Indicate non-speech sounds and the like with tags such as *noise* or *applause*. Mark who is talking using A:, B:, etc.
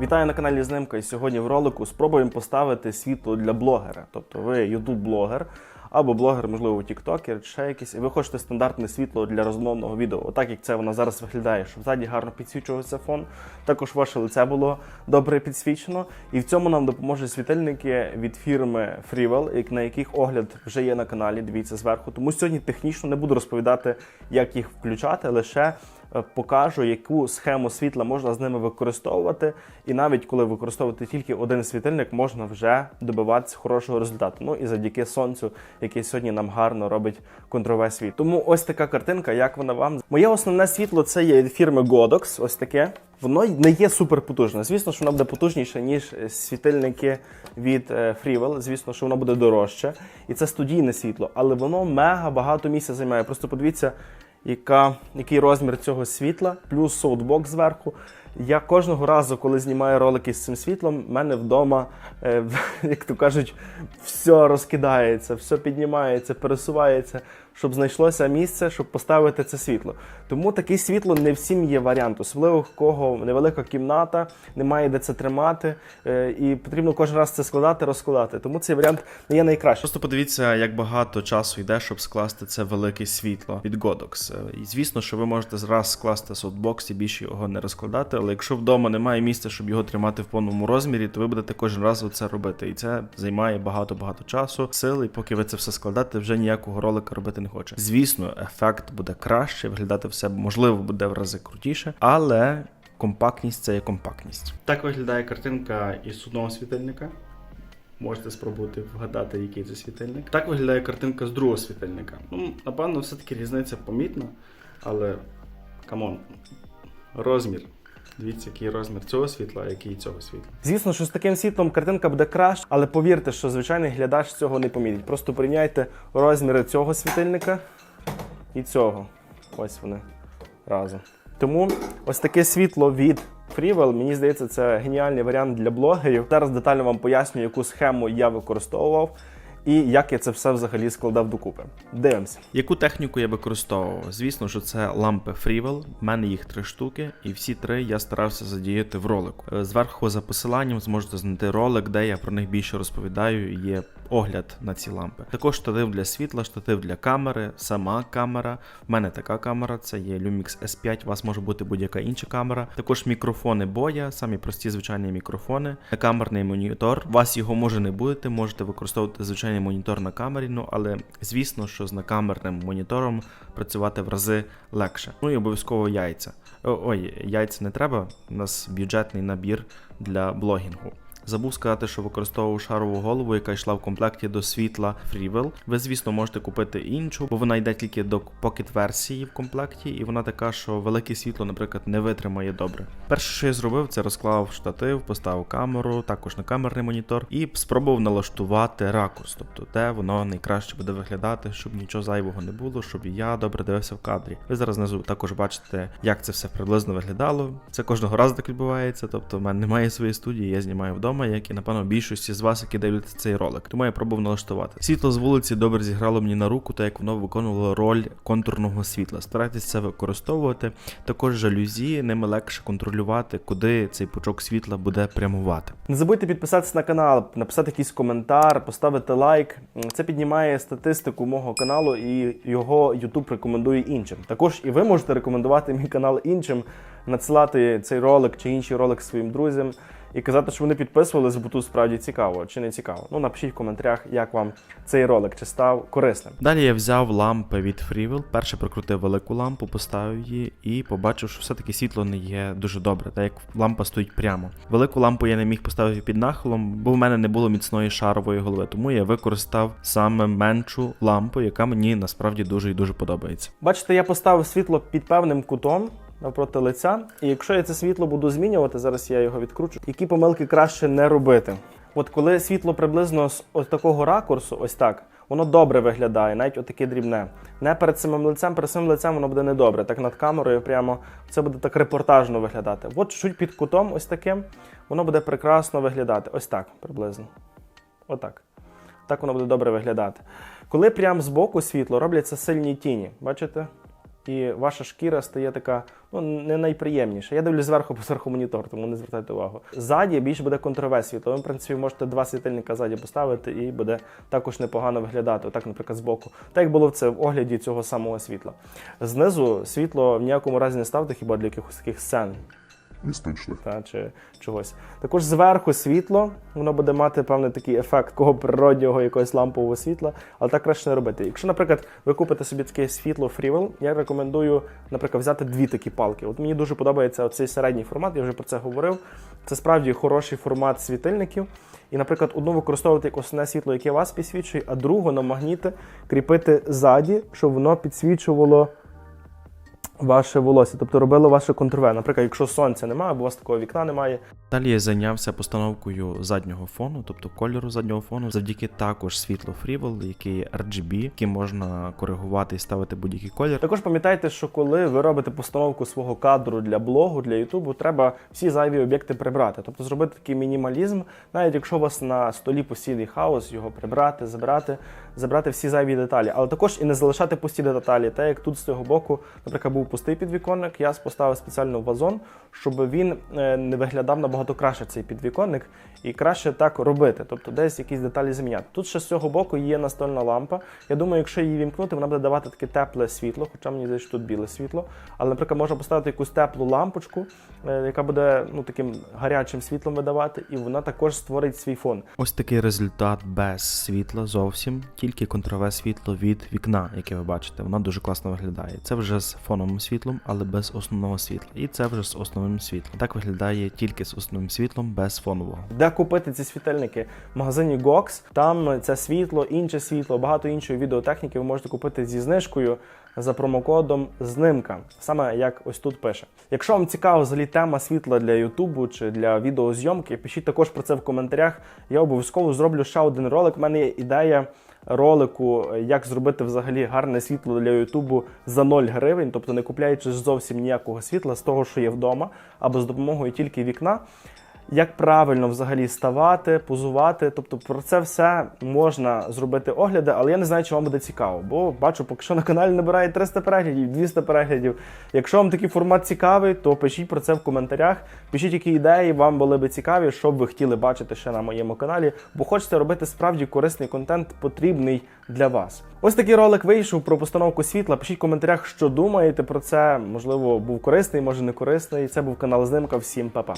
A: Вітаю на каналі Знимка. І сьогодні в ролику спробуємо поставити світло для блогера. Тобто ви ютуб-блогер або блогер, можливо, тіктокер, чи ще якийсь, і ви хочете стандартне світло для розмовного відео. Отак як це воно зараз виглядає, щоб ззаді гарно підсвічувався фон. Також ваше лице було добре підсвічено. І в цьому нам допоможуть світильники від фірми Freewell, на яких огляд вже є на каналі. Дивіться зверху. Тому сьогодні технічно не буду розповідати, як їх включати, лише покажу, яку схему світла можна з ними використовувати. І навіть коли використовувати тільки один світильник, можна вже добиватися хорошого результату. Ну і завдяки сонцю, який сьогодні нам гарно робить контрове світ. Тому ось така картинка, як вона вам. Моє основне світло це є від фірми Godox, ось таке. Воно не є суперпотужне. Звісно, що воно буде потужніше, ніж е, світильники від е, Freewell. Звісно, що воно буде дорожче. І це студійне світло, але воно мега багато місця займає. Просто подивіться, яка, який розмір цього світла, плюс соутбок зверху. Я кожного разу, коли знімаю ролики з цим світлом, в мене вдома, е, *laughs* як то кажуть, все розкидається, все піднімається, пересувається, щоб знайшлося місце, щоб поставити це світло. Тому таке світло не всім є варіант, особливо в кого невелика кімната, немає де це тримати, е, і потрібно кожен раз це складати, розкладати. Тому цей варіант не є найкращий.
B: Просто подивіться, як багато часу йде, щоб скласти це велике світло від Godox. Е, І звісно, що ви можете зараз скласти софтбокс і більше його не розкладати, але якщо вдома немає місця, щоб його тримати в повному розмірі, то ви будете кожен раз це робити. І це займає багато-багато часу, сил, і поки ви це все складаєте, вже ніякого ролика робити не хоче. Звісно, ефект буде краще, виглядати все можливо буде в рази крутіше, але компактність це є компактність. Так виглядає картинка із одного світильника. Можете спробувати вгадати, який це світильник. Так виглядає картинка з другого світильника. Ну, напевно, все-таки різниця помітна, але камон, розмір. Дивіться, який розмір цього світла, який цього світла.
A: Звісно, що з таким світлом картинка буде краще, але повірте, що звичайний глядач цього не помітить. Просто порівняйте розміри цього світильника і цього. Ось вони разом. Тому ось таке світло від Freewell, мені здається, це геніальний варіант для блогерів. Зараз детально вам поясню, яку схему я використовував і як я це все взагалі складав докупи. Дивимося.
B: Яку техніку я використовував? Звісно, що це лампи Freewell. В мене їх три штуки, і всі три я старався задіяти в ролику. Е, Зверху за посиланням зможете знайти ролик, де я про них більше розповідаю. Є огляд на ці лампи. Також штатив для світла, штатив для камери, сама камера. В мене така камера, це є Lumix S5, у вас може бути будь-яка інша камера. Також мікрофони боя, самі прості звичайні мікрофони, камерний монітор. У вас його може не бути, можете використовувати звичайний монітор на камері, ну але звісно, що з накамерним монітором працювати в рази легше. Ну і обов'язково яйця. Ой, яйця не треба. У нас бюджетний набір для блогінгу. Забув сказати, що використовував шарову голову, яка йшла в комплекті до світла Freewell. Ви, звісно, можете купити іншу, бо вона йде тільки до Pocket версії в комплекті, і вона така, що велике світло, наприклад, не витримає добре. Перше, що я зробив, це розклав штатив, поставив камеру, також на камерний монітор, і спробував налаштувати ракурс, тобто де воно найкраще буде виглядати, щоб нічого зайвого не було, щоб я добре дивився в кадрі. Ви зараз внизу також бачите, як це все приблизно виглядало. Це кожного разу так відбувається. Тобто, в мене немає своєї студії, я знімаю вдома, як і напевно більшості з вас, які дивляться цей ролик. Тому я пробував налаштувати. Світло з вулиці добре зіграло мені на руку, так як воно виконувало роль контурного світла. Старайтесь це використовувати. Також жалюзі, ними легше контролювати, куди цей пучок світла буде прямувати.
A: Не забудьте підписатися на канал, написати якийсь коментар, поставити лайк. Це піднімає статистику мого каналу і його YouTube рекомендує іншим. Також і ви можете рекомендувати мій канал іншим, надсилати цей ролик чи інший ролик своїм друзям і казати, що вони підписувались, бо тут справді цікаво чи не цікаво. Ну напишіть в коментарях, як вам цей ролик, чи став корисним.
B: Далі я взяв лампи від Freewell, перше прикрутив велику лампу, поставив її і побачив, що все-таки світло не є дуже добре, так як лампа стоїть прямо. Велику лампу я не міг поставити під нахилом, бо в мене не було міцної шарової голови, тому я використав саме меншу лампу, яка мені насправді дуже і дуже подобається.
A: Бачите, я поставив світло під певним кутом навпроти лиця. І якщо я це світло буду змінювати, зараз я його відкручу, які помилки краще не робити. От коли світло приблизно з ось такого ракурсу, ось так, воно добре виглядає, навіть отаке дрібне. Не перед самим лицем, перед самим лицем воно буде недобре. Так над камерою прямо це буде так репортажно виглядати. От чуть під кутом, ось таким, воно буде прекрасно виглядати. Ось так приблизно. Отак. Так воно буде добре виглядати. Коли прямо збоку світло робляться сильні тіні, бачите? І ваша шкіра стає така ну не найприємніша. Я дивлюсь зверху по зверху монітор, тому не звертайте увагу. Ззаді більше буде контровес світло. Ви, в принципі, можете два світильника ззаді поставити і буде також непогано виглядати. Отак, наприклад, збоку. Так як було в це в огляді цього самого світла. Знизу світло в ніякому разі не ставте хіба для якихось таких сцен
C: містичних.
A: та, чи чогось. Також зверху світло, воно буде мати певний такий ефект такого природнього якогось лампового світла, але так краще не робити. Якщо, наприклад, ви купите собі таке світло Freewell, я рекомендую, наприклад, взяти дві такі палки. От мені дуже подобається цей середній формат, я вже про це говорив. Це справді хороший формат світильників. І, наприклад, одну використовувати як основне світло, яке вас підсвічує, а другу на магніти кріпити ззаді, щоб воно підсвічувало ваше волосся, тобто робило ваше контрове. Наприклад, якщо сонця немає, або у вас такого вікна немає,
B: Далі я зайнявся постановкою заднього фону, тобто кольору заднього фону, завдяки також світлу Freewell, який RGB, який можна коригувати і ставити будь-який колір.
A: Також пам'ятайте, що коли ви робите постановку свого кадру для блогу, для Ютубу, треба всі зайві об'єкти прибрати. Тобто зробити такий мінімалізм, навіть якщо у вас на столі постійний хаос, його прибрати, забрати, забрати всі зайві деталі. Але також і не залишати пусті деталі. Так як тут з цього боку, наприклад, був пустий підвіконник, я поставив спеціально вазон, щоб він е, не виглядав набагато краще цей підвіконник, і краще так робити. Тобто десь якісь деталі заміняти. Тут ще з цього боку є настольна лампа. Я думаю, якщо її вімкнути, вона буде давати таке тепле світло, хоча мені здається, тут біле світло. Але, наприклад, можна поставити якусь теплу лампочку, е, яка буде ну, таким гарячим світлом видавати, і вона також створить свій фон.
B: Ось такий результат без світла зовсім, тільки контрове світло від вікна, яке ви бачите, воно дуже класно виглядає. Це вже з фоновим світлом, але без основного світла. І це вже з основним світлом. Так виглядає тільки з основним світлом, без фонового.
A: Де купити ці світильники? В магазині Gox. Там це світло, інше світло, багато іншої відеотехніки ви можете купити зі знижкою за промокодом знимка, саме як ось тут пише. Якщо вам цікава взагалі тема світла для Ютубу чи для відеозйомки, пишіть також про це в коментарях. Я обов'язково зроблю ще один ролик. У мене є ідея ролику, як зробити взагалі гарне світло для Ютубу за 0 гривень, тобто не купляючи зовсім ніякого світла з того, що є вдома, або з допомогою тільки вікна. Як правильно взагалі ставати, позувати. Тобто про це все можна зробити огляди, але я не знаю, чи вам буде цікаво, бо бачу, поки що на каналі набирає 300 переглядів, 200 переглядів. Якщо вам такий формат цікавий, то пишіть про це в коментарях. Пишіть, які ідеї вам були би цікаві, що б ви хотіли бачити ще на моєму каналі, бо хочете робити справді корисний контент, потрібний для вас. Ось такий ролик вийшов про постановку світла. Пишіть в коментарях, що думаєте про це. Можливо, був корисний, може не корисний. Це був канал Знимка. Всім па-па.